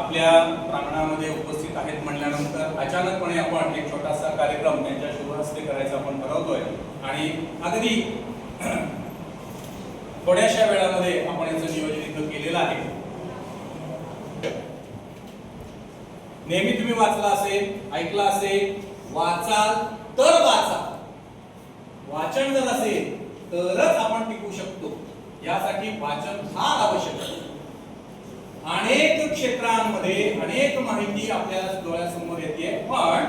आपल्या प्रांगणामध्ये उपस्थित आहेत म्हणल्यानंतर अचानकपणे आपण एक छोटासा कार्यक्रम त्यांच्या शुभहस्ते करायचा आपण ठरवतोय. आणि अगदी थोड्याशा वेळामध्ये आपण याचं नियोजन इथं केलेलं आहे. नेहमी तुम्ही वाचला असेल ऐकला असेल वाचाल तर वाचा. वाचन जर असेल तरच आपण टिकू शकतो. यासाठी वाचन फार आवश्यक आहे. अनेक क्षेत्रांमध्ये अनेक माहिती आपल्या डोळ्यासमोर येते पण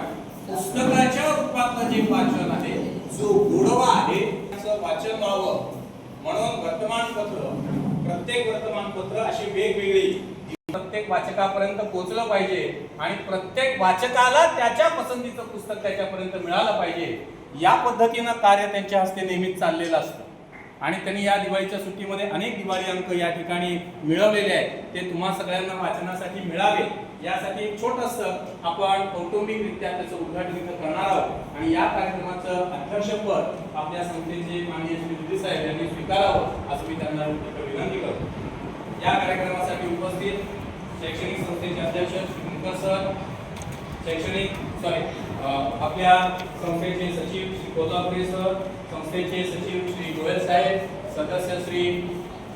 पुस्तकाच्या रूपातलं जे वाचन आहे जो गोडवा आहे त्याचं वाचन व्हावं. म्हणून वर्तमानपत्र प्रत्येक वर्तमानपत्र अशी वेगवेगळी प्रत्येक वाचकापर्यंत पोहोचलं पाहिजे आणि प्रत्येक वाचकाला त्याच्या पसंतीचं पुस्तक त्याच्यापर्यंत मिळालं पाहिजे. या पद्धतीनं कार्य त्यांच्या हस्ते नेहमीच चाललेलं असतं. आणि त्यांनी या दिवाळीच्या सुट्टीमध्ये अनेक दिवाळी अंक या ठिकाणी मिळवलेले आहेत. ते तुम्हा सगळ्यांना वाचनासाठी मिळावे. यासाठी एक छोटंसं आपण कौटुंबिकरित्या त्याचं उद्घाटन इथं करणार आहोत. आणि या कार्यक्रमाचं अध्यक्षपद आपल्या संस्थेचे माननीय श्री दुधी साहेब यांनी स्वीकारावं असं मी त्यांना विनंती करतो. या कार्यक्रमासाठी उपस्थित शैक्षणिक संस्थेचे अध्यक्ष श्री सर शैक्षणिक सॉरी आपल्या संस्थेचे सचिव श्री कोल्हापुरे सर संस्थेचे सचिव श्री गोयल साहेब सदस्य श्री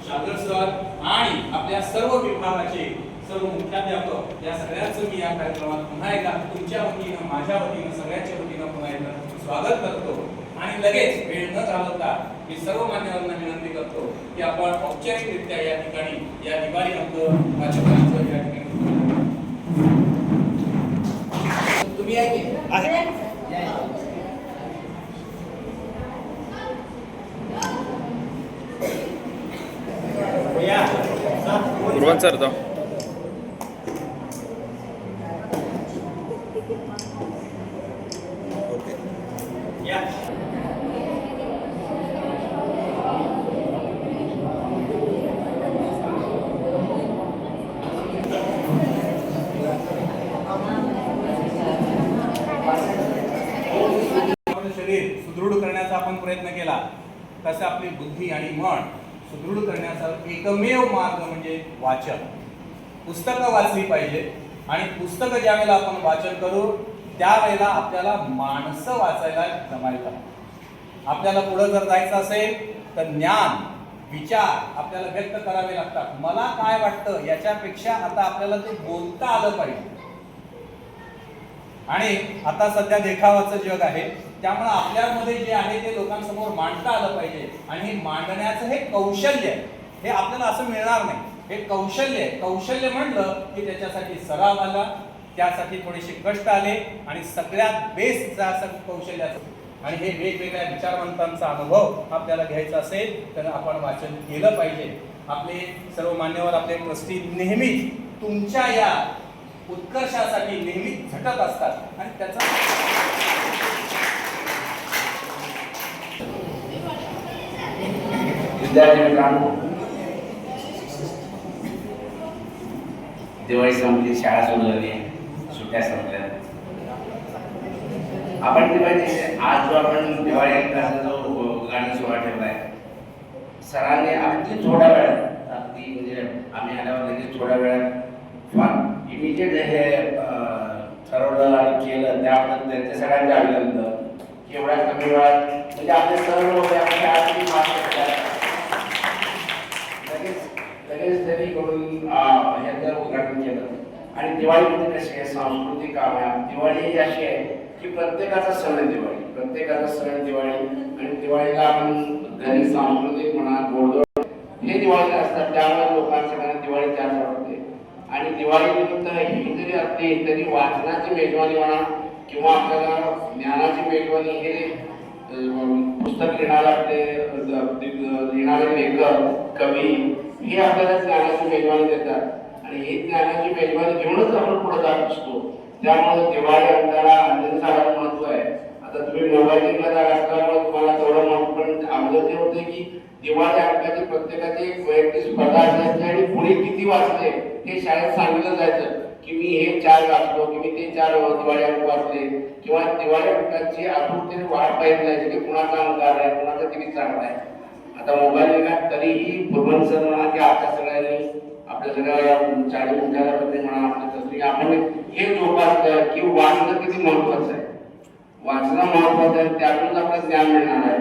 शागर सर आणि आपल्या सर्व विभागाचे सर्व मुख्याध्यापक या सगळ्यांचं मी या कार्यक्रमात पुन्हा एकदा तुमच्या वतीनं माझ्या वतीनं सगळ्यांच्या वतीनं पुन्हा एकदा स्वागत करतो. आणि लगेच वेळ न घालवता मी सर्व मान्यवरांना विनंती करतो की आपण औपचारिकरित्या या ठिकाणी या दिवाळी अंक वाचकांचं या ठिकाणी तुम्ही आहे की? या, या. या गुरुवार सर तो या आपलं शरीर सुदृढ करण्याचा आपण प्रयत्न केला तसं आपली बुद्धी आणि मन सुदृढ करण्याचा एकमेव मार्ग म्हणजे वाचन. पुस्तकं वाचली पाहिजे आणि पुस्तकं ज्या वेळेला आपण वाचन करू त्यावेळेला आपल्याला माणसं वाचायला जमायला आपल्याला पुढं जर जायचं असेल तर ज्ञान विचार आपल्याला व्यक्त करावे लागतात. मला काय वाटतं याच्यापेक्षा आता आपल्याला ते बोलता आलं पाहिजे. आणि आता सध्या देखावाचं जग आहे. त्यामुळे आपल्यामध्ये जे आहे ते लोकांसमोर मांडता आलं पाहिजे. आणि हे मांडण्याचं हे कौशल्य आहे. हे आपल्याला असं मिळणार नाही. हे कौशल्य कौशल्य म्हणलं की त्याच्यासाठी सराव आला त्यासाठी थोडेसे कष्ट आले आणि सगळ्यात बेस्ट असं कौशल्याचं आणि हे वेगवेगळ्या विचारवंतांचा अनुभव आपल्याला घ्यायचा असेल तर आपण वाचन केलं पाहिजे. आपले सर्व मान्यवर आपले ट्रस्टी नेहमीच तुमच्या या उत्कर्षासाठी नेहमीच झटत असतात. आणि त्याचा विद्यार्थी मित्रांनो दिवाळी संपली शाळा सुरू झाली सुट्ट्या संपल्या. आपण ते दिवाळी आज जो आपण दिवाळी अंकाचा जो गाणी सोहळा ठेवला आहे सरांनी अगदी थोड्या वेळात अगदी म्हणजे आम्ही आल्यावर लगेच थोड्या वेळात फार इमिजिएट हे ठरवलं आणि केलं त्याबद्दल त्यांचे सगळ्यांचे अभिनंदन. की एवढ्या कमी वेळात म्हणजे आपले सर्व होते आपले आजही मार्ग लगेच म्हणून ह्याचं उद्घाटन केलं आणि दिवाळी म्हणजे कशी आहे? सांस्कृतिक काम आहे दिवाळी ही अशी आहे की प्रत्येकाचा सण आहे दिवाळी. प्रत्येकाचा सण दिवाळी. आणि दिवाळीला आपण घरी सांस्कृतिक म्हणा गोडधोड हे दिवाळीला असतात. त्यामुळे लोकांच्या दिवाळी त्याच आवडते आणि दिवाळीनिमित्त ही जरी असली तरी वाचनाची मेजवानी म्हणा किंवा आपल्याला ज्ञानाची मेजवानी हे पुस्तक लिहिणारा आपले लिहिणारे लेखक कवी हे आपल्याला ज्ञानाची मेजवानी देतात. आणि ही ज्ञानाची मेजवानी घेऊनच आपण पुढे जात असतो. त्यामुळे दिवाळी अंकाला अंजनसाला महत्त्व आहे. आता तुम्ही मोबाईलला जात असल्यामुळे तुम्हाला तेवढं महत्त्व पण आमचं ते होते की दिवाळी अंकाची प्रत्येकाची एक वैयक्तिक स्पर्धा असायची आणि पुढे किती वाचले हे शाळेत सांगितलं जायचं की मी हे चार वाचलो की मी ते चार दिवाळी अंक वाचले किंवा दिवाळी अंकाची आतुरतेने वाट पाहिजे जायची की कुणाचा अंक आलाय कुणाचा किती चांगला आहे. आता मोबाईल युगात तरीही भगवान सर म्हणा की आपल्या सगळ्यांनी आपल्या सगळ्या चाळीस मुख्याध्यापकांनी म्हणा आपल्या तसली आपण म्हणजे हे जोपासलं की वाचणं किती महत्वाचं आहे. वाचणं महत्वाचं आहे त्यातूनच आपल्याला ज्ञान मिळणार आहे.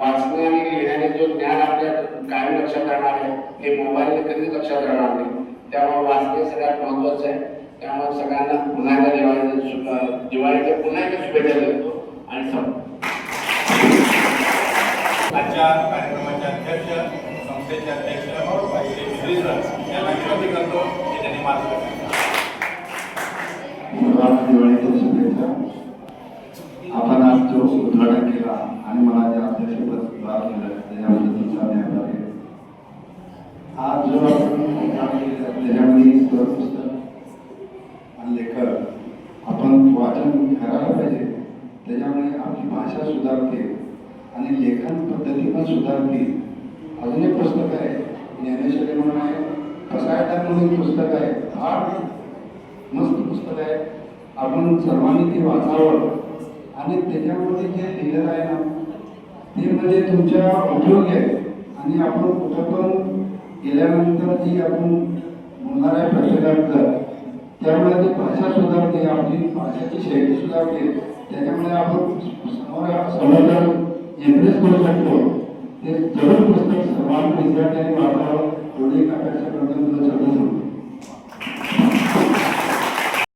वाचणं आणि लिहिण्याने जो ज्ञान आपल्या कायम लक्षात राहणार आहे हे मोबाईलने कधीच लक्षात राहणार नाही. त्यामुळे वाचणे सगळ्यात महत्वाचं आहे. त्यामुळे सगळ्यांना पुन्हा एकदा दिवाळीच्या दिवाळीच्या पुन्हा एकदा शुभेच्छा देतो. आणि आजच्या कार्यक्रमाचे संस्थेचे अध्यक्ष श्री श्रीधर यांना विनंती करतो की त्यांनी आपण आज जो उद्घाटन केला आणि मला जे अध्यक्षपद प्राप्त केलं त्याच्याबद्दल तुमचा आज जो आपण उद्घाटन केलं त्याच्यामध्ये आणि लेखक आपण वाचन करायला पाहिजे. त्याच्यामुळे आपली भाषा सुधारते आणि लेखन पद्धती पण सुधारते अजून एक पुस्तक आहे ज्ञानेश्वरी म्हणून आहे कसायदार म्हणून एक पुस्तक आहे फार मस्त पुस्तक आहे आपण सर्वांनी ते वाचावं. आणि त्याच्यामध्ये जे लिहिलेलं आहे ना ते म्हणजे तुमच्या उपयोगी आहे. आणि आपण कुठं पण गेल्यानंतर जी आपण बोलणार आहे प्रत्येकाचं त्यामुळे ती भाषा सुधारते आपली भाषेची शैली सुधारते. त्याच्यामुळे आपण समोर समोर एम्प्रेस करू शकतो. ते जरूर पुस्तक सर्वांना विद्यार्थ्यांनी वाचावं. एवढी एक अपेक्षा करतो